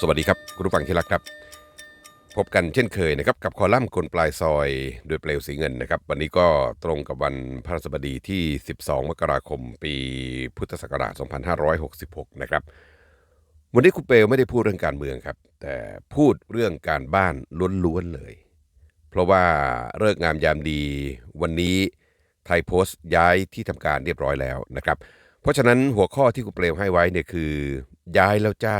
สวัสดีครับคุณผู้ฟังที่รักครับ พบกันเช่นเคยนะครับกับคอลัมน์คนปลายซอยโดยเปลวสีเงินนะครับ วันนี้ก็ตรงกับวันพระสบดีที่ 12 มกราคม ปีพุทธศักราช 2566 นะครับ วันนี้คุณเปลวไม่ได้พูดเรื่องการเมืองครับ แต่พูดเรื่องการบ้านล้วนๆเลย เพราะว่าเลิกงามยามดีวันนี้ไทยโพสต์ย้ายที่ทำการเรียบร้อยแล้วนะครับ เพราะฉะนั้นหัวข้อที่คุณเปลวให้ไว้เนี่ยคือ ย้ายแล้วจ้า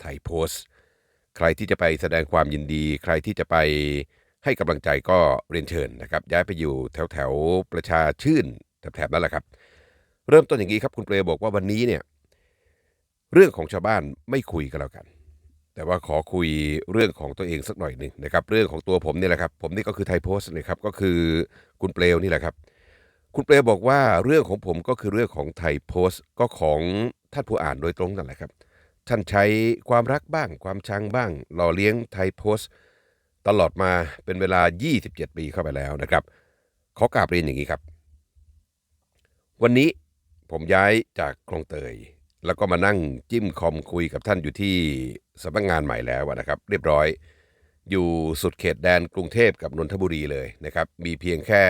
ไทยโพสต์ ใครที่จะไปแสดงความยินดี ใครที่จะไปให้กำลังใจก็เรียนเชิญนะครับ ย้ายไปอยู่แถวแถวประชาชื่นแถบๆนั้นแหละครับ เริ่มต้นอย่างนี้ครับคุณเปลวบอกว่าวันนี้เนี่ยเรื่องของชาวบ้านไม่คุยกันแล้วกัน แต่ว่าขอคุยเรื่องของตัวเองสักหน่อยหนึ่งนะครับ เรื่องของตัวผมเนี่ยแหละครับ ผมนี่ก็คือไทยโพสต์นะครับก็คือคุณเปลวนี่แหละครับ คุณเปลวบอกว่าเรื่องของผมก็คือเรื่องของไทยโพสต์ก็ของท่านผู้อ่านโดยตรงนั่นแหละครับ ท่านใช้ความรักบ้าง ความชังบ้าง หล่อเลี้ยงไทยโพสต์ตลอดมาเป็นเวลา 27 ปีเข้าไปแล้วนะครับขอกราบเรียนอย่างนี้ครับ วันนี้ผมย้ายจากคลองเตย แล้วก็มานั่งจิ้มคอมคุยกับท่านอยู่ที่สำนักงานใหม่แล้วนะครับ เรียบร้อย อยู่สุดเขตแดนกรุงเทพกับนนทบุรีเลยนะครับ มีเพียงแค่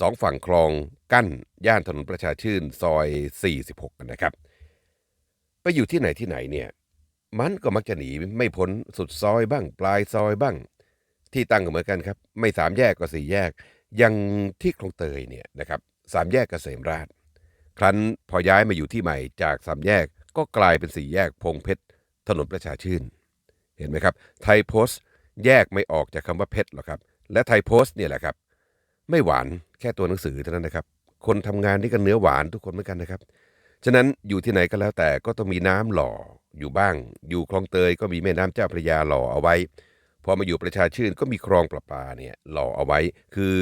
สองฝั่งคลองกั้นย่านถนนประชาชื่นซอย 46 นะครับ ไปอยู่ที่ไหนที่ไหนเนี่ย มันก็มักจะหนีไม่พ้นสุดซอยบ้าง ปลายซอยบ้าง ที่ตั้งก็เหมือนกันครับ ไม่สามแยกก็สี่แยก ยังที่คลองเตยเนี่ยนะครับสามแยกเกษมราชครั้นพอย้ายมาอยู่ที่ใหม่จากสามแยกก็กลายเป็นสี่แยกพงเพชรถนนประชาชื่น เห็นไหมครับ ไทยโพสต์แยกไม่ออกจากคำว่าเพชรหรอกครับ และไทยโพสต์เนี่ยแหละครับ ไม่หวานแค่ตัวหนังสือเท่านั้นนะครับ คนทำงานนี่ก็เนื้อหวานทุกคนเหมือนกันนะครับ ฉะนั้นอยู่ที่ไหนก็แล้วแต่ก็ต้องมีน้ำหล่ออยู่บ้าง อยู่คลองเตยก็มีแม่น้ำเจ้าพระยาหล่อเอาไว้ พอมาอยู่ประชาชื่นก็มีคลองประปาเนี่ยหล่อเอาไว้ คือ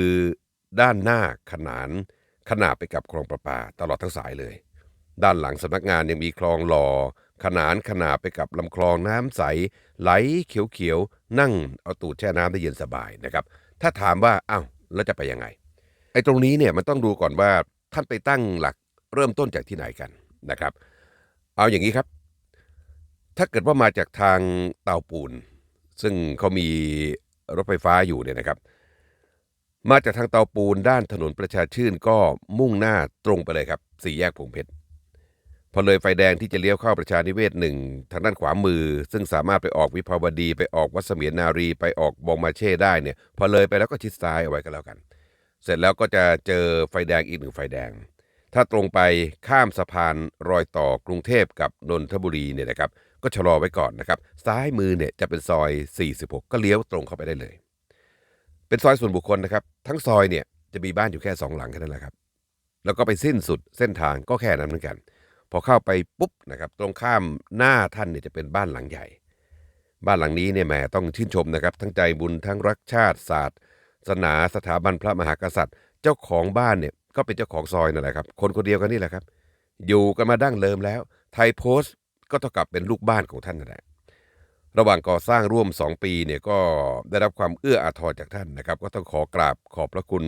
ด้านหน้าขนานขนาบไปกับคลองประปาตลอดทั้งสายเลย ด้านหลังสำนักงานยังมีคลองหล่อขนานขนาบไปกับลำคลองน้ำใส ไหลเขียวๆ นั่งเอาตูดแช่น้ำได้เย็นสบายนะครับ ถ้าถามว่าอ้าวแล้วจะไปยังไง ไอ้ตรงนี้เนี่ยมันต้องดูก่อนว่าท่านไปตั้งหลักเริ่มต้นจากที่ไหนกัน นะครับ เอาอย่างนี้ครับ ถ้าเกิดว่ามาจากทางเตาปูน ซึ่งเขามีรถไฟฟ้าอยู่เนี่ยนะครับ มาจากทางเตาปูนด้านถนนประชาชื่นก็มุ่งหน้าตรงไปเลยครับสี่แยกพงเพชรพอเลยไฟแดงที่จะเลี้ยวเข้าประชานิเวศหนึ่งทางด้านขวามือ ซึ่งสามารถไปออกวิภาวดีไปออกวัดเสมียนนารีไปออกบองมาเช่ได้เนี่ย พอเลยไปแล้วก็ชิดซ้ายเอาไว้ก็แล้วกัน เสร็จแล้วก็จะเจอไฟแดงอีกหนึ่งไฟแดง ถ้าตรงไปข้ามสะพานรอยต่อกรุงเทพกับนนทบุรีเนี่ยนะครับ ก็ชะลอไว้ก่อนนะครับ ซ้ายมือเนี่ยจะเป็นซอย 46 ก็เลี้ยวตรงเข้าไปได้เลย เป็นซอยส่วนบุคคลนะครับ ทั้งซอยเนี่ยจะมีบ้านอยู่แค่สองหลังแค่นั้นแหละครับ แล้วก็ไปสิ้นสุดเส้นทางก็แค่นั้นเหมือนกัน พอเข้าไปปุ๊บนะครับ ตรงข้ามหน้าท่านเนี่ยจะเป็นบ้านหลังใหญ่ บ้านหลังนี้เนี่ยแหมต้องชื่นชมนะครับ ทั้งใจบุญทั้งรักชาติศาสตร์ศาสนาสถาบันพระมหากษัตริย์ เจ้าของบ้านเนี่ย ก็เป็นเจ้าของซอยนั่นแหละครับ คนคนเดียวกันนี่แหละครับ อยู่กันมาดั้งเดิมแล้ว ไทยโพสต์ก็เท่ากับเป็นลูกบ้านของท่านนั่นแหละระหว่างก่อสร้างร่วม 2 ปีเนี่ยก็ได้รับความเอื้ออาทรจากท่านนะครับ ก็ต้องขอกราบขอบพระคุณ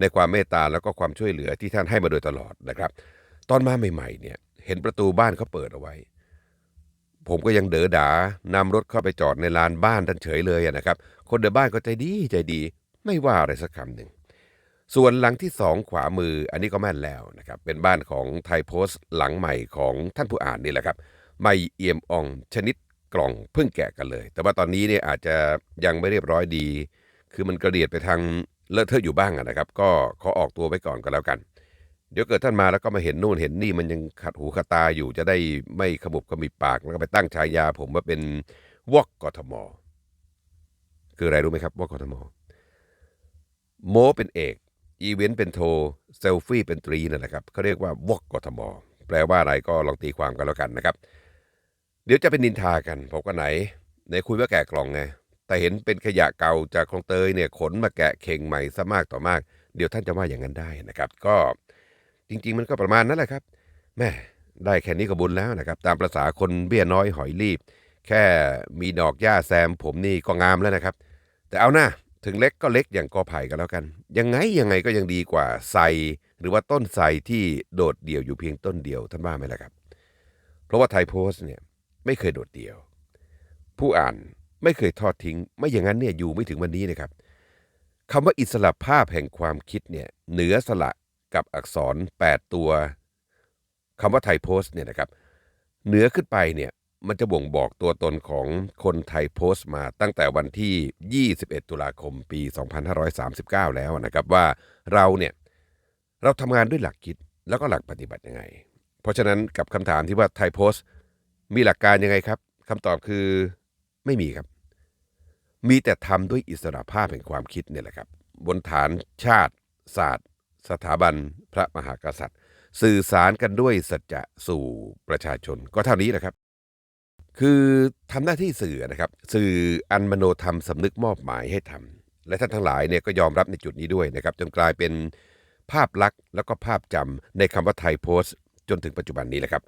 ในความเมตตาแล้วก็ความช่วยเหลือที่ท่านให้มาโดยตลอดนะครับ ตอนมาใหม่ ๆ เนี่ย เห็นประตูบ้านเขาเปิดเอาไว้ ผมก็ยังเด๋อดานำรถเข้าไปจอดในลานบ้านท่านเฉยเลยนะครับ คนในบ้านก็ใจดีใจดี ไม่ว่าอะไรสักคำหนึ่ง ส่วนหลังที่สองขวามืออันนี้ก็แม่นแล้วนะครับเป็นบ้านของไทยโพสต์หลังใหม่ของท่านผู้อ่านนี่แหละครับไม่เอี่ยมอ่องชนิดกล่องเพิ่งแกะกันเลย แต่ว่าตอนนี้เนี่ยอาจจะยังไม่เรียบร้อยดี คือมันกระเดียดไปทางเลอะเทอะอยู่บ้างนะครับ ก็ขอออกตัวไว้ก่อนก็แล้วกัน เดี๋ยวเกิดท่านมาแล้วก็มาเห็นนู่นเห็นนี่มันยังขัดหูขัดตาอยู่จะได้ไม่ขมุบขมิบปากแล้วก็ไปตั้งฉายา ผมว่าเป็นวอกกทม คืออะไรรู้ไหมครับวอกกทมโมเป็นเอก อีเวนต์เป็นโทเซลฟี่เป็นตรีนั่นแหละครับเขาเรียกว่าวอกกทม แปลว่าอะไรก็ลองตีความกันแล้วกันนะครับ เดี๋ยวจะเป็นนินทากันผมก็ไหนไหนคุยว่าแกะกล่องไง แต่เห็นเป็นขยะเก่าจากคลองเตยเนี่ยขนมาแกะเข่งใหม่ซะมากต่อมาก เดี๋ยวท่านจะว่าอย่างนั้นได้นะครับ ก็จริง ๆ มันก็ประมาณนั้นแหละครับแม่ได้แค่นี้ก็บุญแล้วนะครับ ตามประษาคนเบี้ยน้อยหอยรีบ แค่มีดอกหญ้าแซมผมนี่ก็งามแล้วนะครับ แต่เอานะ ถึงเล็กก็เล็กอย่างกอไผ่ก็แล้วกัน ยังไงยังไงก็ยังดีกว่าไทรหรือว่าต้นไทรที่โดดเดี่ยวอยู่เพียงต้นเดียวท่านว่าไหมล่ะครับ เพราะว่าไทยโพสต์เนี่ยไม่เคยโดดเดี่ยว ผู้อ่านไม่เคยทอดทิ้ง ไม่อย่างนั้นเนี่ยอยู่ไม่ถึงวันนี้นะครับคำว่าอิสระภาพแห่งความคิดเนี่ยเหนือสละกับอักษร 8 ตัวคำว่าไทยโพสต์เนี่ยนะครับเหนือขึ้นไปเนี่ย มันจะบ่งบอกตัวตนของคนไทยโพสต์มาตั้งแต่วันที่ 21 ตุลาคมปี 2539 แล้วนะครับว่าเราเนี่ยเราทำงานด้วยหลักคิดแล้วก็หลักปฏิบัติยังไง เพราะฉะนั้นกับคำถามที่ว่าไทยโพสต์มีหลักการยังไงครับคำตอบคือไม่มีครับ มีแต่ทำด้วยอิสระภาพแห่งความคิดเนี่ยแหละครับ บนฐานชาติ ศาสตร์ สถาบัน พระมหากษัตริย์ สื่อสารกันด้วยสัจจะสู่ประชาชนก็เท่านี้แหละครับ คือทำหน้าที่สื่อนะครับ สื่ออันมโนธรรมสำนึกมอบหมายให้ทำและท่านทั้งหลายเนี่ยก็ยอมรับในจุดนี้ด้วยนะครับ จนกลายเป็นภาพลักษณ์แล้วก็ภาพจำในคำว่าไทยโพสต์จนถึงปัจจุบันนี้แหละครับ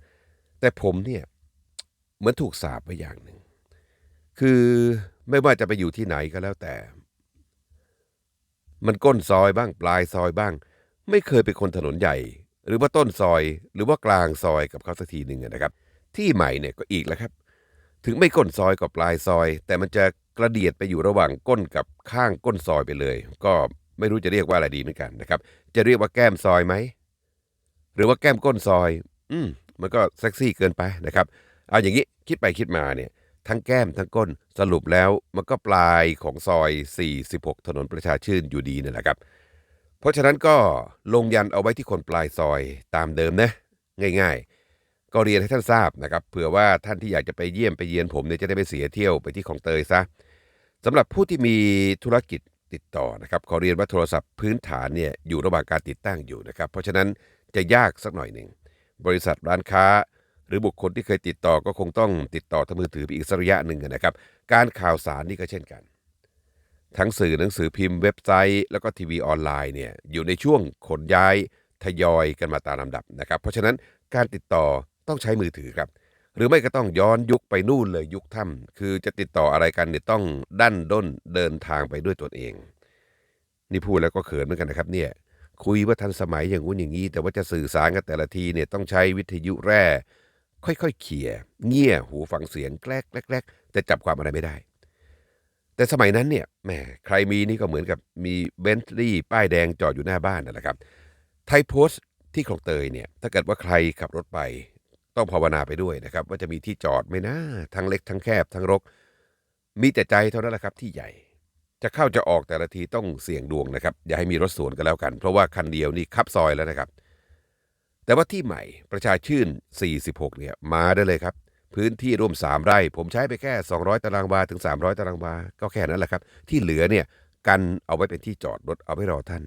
แต่ผมเนี่ยเหมือนถูกสาปไว้อย่างหนึ่ง คือไม่ว่าจะไปอยู่ที่ไหนก็แล้วแต่ มันก้นซอยบ้างปลายซอยบ้าง ไม่เคยเป็นคนถนนใหญ่ หรือว่าต้นซอย หรือว่ากลางซอยกับเขาสักทีหนึ่งนะครับ ที่ใหม่เนี่ยก็อีกแล้วครับ ถึงไม่ก้นซอยกับปลายซอย แต่มันจะกระเดียดไปอยู่ระหว่างก้นกับข้างก้นซอยไปเลย ก็ไม่รู้จะเรียกว่าอะไรดีเหมือนกันนะครับ จะเรียกว่าแก้มซอยไหม หรือว่าแก้มก้นซอย อืมมันก็เซ็กซี่เกินไปนะครับ เอาอย่างนี้คิดไปคิดมาเนี่ย ทั้งแก้มทั้งก้นสรุปแล้วมันก็ปลายของซอย 46 ถนนประชาชื่นอยู่ดีนั่แหละครับ เพราะฉะนั้นก็ลงยันเอาไว้ที่คนปลายซอยตามเดิมนะ ง่าย ๆ ก็เรียนให้ท่านทราบนะครับเผื่อว่าท่านที่อยากจะไปเยี่ยมไปเยียนผมเนี่ยจะได้ไม่เสียเที่ยวไปที่ของเตยซะสำหรับผู้ที่มีธุรกิจติดต่อนะครับขอเรียนว่าโทรศัพท์พื้นฐานเนี่ยอยู่ระหว่างการติดตั้งอยู่นะครับ เพราะฉะนั้นจะยากสักหน่อยหนึ่งบริษัทร้านค้า หรือบุคคลที่เคยติดต่อก็คงต้องติดต่อทางมือถือไปอีกสักระยะหนึ่งนะครับ การข่าวสารนี่ก็เช่นกัน ทั้งสื่อหนังสือพิมพ์เว็บไซต์ แล้วก็ทีวีออนไลน์เนี่ยอยู่ในช่วงขนย้ายทยอยกันมาตามลำดับนะครับ เพราะฉะนั้นการติดต่อ ต้องใช้มือถือครับ หรือไม่ก็ต้องย้อนยุคไปนู่นเลยยุคถ้ำคือจะติดต่ออะไรกันเนี่ยต้องดันด้นเดินทางไปด้วยตนเอง นี่พูดแล้วก็เขินเหมือนกันนะครับเนี่ยคุยว่าทันสมัยอย่างงู้นอย่างนี้ แต่ว่าจะสื่อสารกันแต่ละทีเนี่ยต้องใช้วิทยุแร่ ค่อยๆเขี่ยเงี่ยหูฟังเสียงแกลกแกลกแต่จับความอะไรไม่ได้ แต่สมัยนั้นเนี่ยแหมใครมีนี่ก็เหมือนกับมีเบนซ์ลี่ป้ายแดงจอดอยู่หน้าบ้านนั่นแหละครับไทยโพสต์ที่คลองเตยเนี่ยถ้าเกิดว่าใครขับรถไป ต้องภาวนาไปด้วยนะครับ ว่าจะมีที่จอดไหมนะทั้งเล็กทั้งแคบทั้งรก มีแต่ใจเท่านั้นแหละครับที่ใหญ่ จะเข้าจะออกแต่ละทีต้องเสี่ยงดวงนะครับ อย่าให้มีรถสวนกันแล้วกัน เพราะว่าคันเดียวนี่คับซอยแล้วนะครับ แต่ว่าที่ใหม่ประชาชื่น 46 เนี่ยมาได้เลยครับพื้นที่ร่วม 3 ไร่ ผมใช้ไปแค่ 200 ตารางวาถึง 300 ตารางวา ก็แค่นั้นแหละครับ ที่เหลือเนี่ยกันเอาไว้เป็นที่จอดรถเอาไว้รอท่าน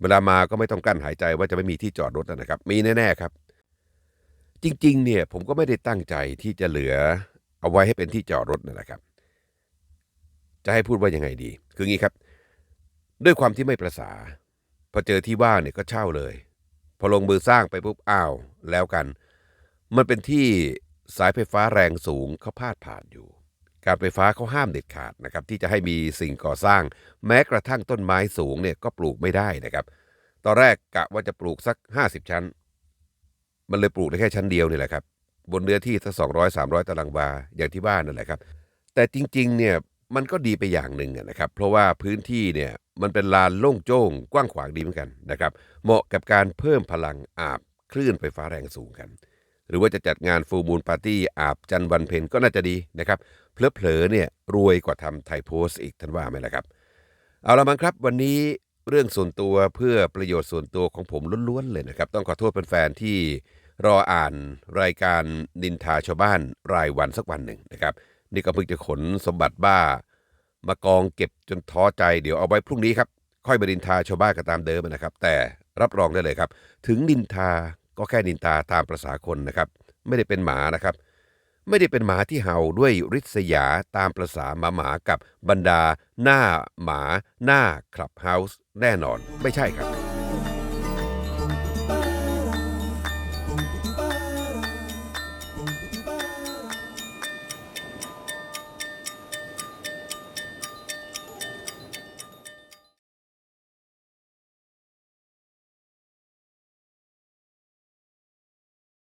เวลามาก็ไม่ต้องกั้นหายใจว่าจะไม่มีที่จอดรถนะครับ มีแน่ๆครับ จริง ๆ เนี่ยผมก็ไม่ได้ตั้งใจที่จะเหลือเอาไว้ให้เป็นที่จอดรถนั่นแหละครับ จะให้พูดว่ายังไงดี คืองี้ครับ ด้วยความที่ไม่ประสา พอเจอที่ว่างเนี่ยก็เช่าเลย พอลงมือสร้างไปปุ๊บอ้าว แล้วกัน มันเป็นที่สายไฟฟ้าแรงสูงเขาพาดผ่านอยู่ การไฟฟ้าเขาห้ามเด็ดขาดนะครับ ที่จะให้มีสิ่งก่อสร้าง แม้กระทั่งต้นไม้สูงเนี่ยก็ปลูกไม่ได้นะครับ ตอนแรกกะว่าจะปลูกสัก 50 ชั้น มันเลยปลูกได้แค่ชั้นเดียวนี่แหละครับ บนเนื้อที่สักสองร้อยสามร้อยตารางวาอย่างที่บ้านนั่นแหละครับ แต่จริงๆเนี่ยมันก็ดีไปอย่างหนึ่งนะครับ เพราะว่าพื้นที่เนี่ยมันเป็นลานโล่งโจ้งกว้างขวางดีเหมือนกันนะครับ เหมาะกับการเพิ่มพลังอาบคลื่นไฟฟ้าแรงสูงกัน หรือว่าจะจัดงานฟูมูลปาร์ตี้อาบจันทร์วันเพ็ญก็น่าจะดีนะครับเพลอๆเนี่ยรวยกว่าทำไทยโพสอีกท่านว่าไหมล่ะครับ เอาละมั้งครับวันนี้เรื่องส่วนตัวเพื่อประโยชน์ส่วนตัวของผมล้วนๆเลยนะครับ ต้องขอโทษแฟนๆที่ รออ่านรายการนินทาชาวบ้านรายวันสักวันหนึ่งนะครับ นี่ก็เพิ่งจะขนสมบัติบ้า มากองเก็บจนท้อใจเดี๋ยวเอาไว้พรุ่งนี้ครับ ค่อยมานินทาชาวบ้านกันตามเดิมนะครับ แต่รับรองได้เลยครับ ถึงนินทาก็แค่นินทาตามประษาคนนะครับ ไม่ได้เป็นหมานะครับ ไม่ได้เป็นหมาที่เห่าด้วยริษยาตามประษาหมาหมากับบรรดาหน้าหมาหน้าคลับเฮาส์แน่นอนไม่ใช่ครับ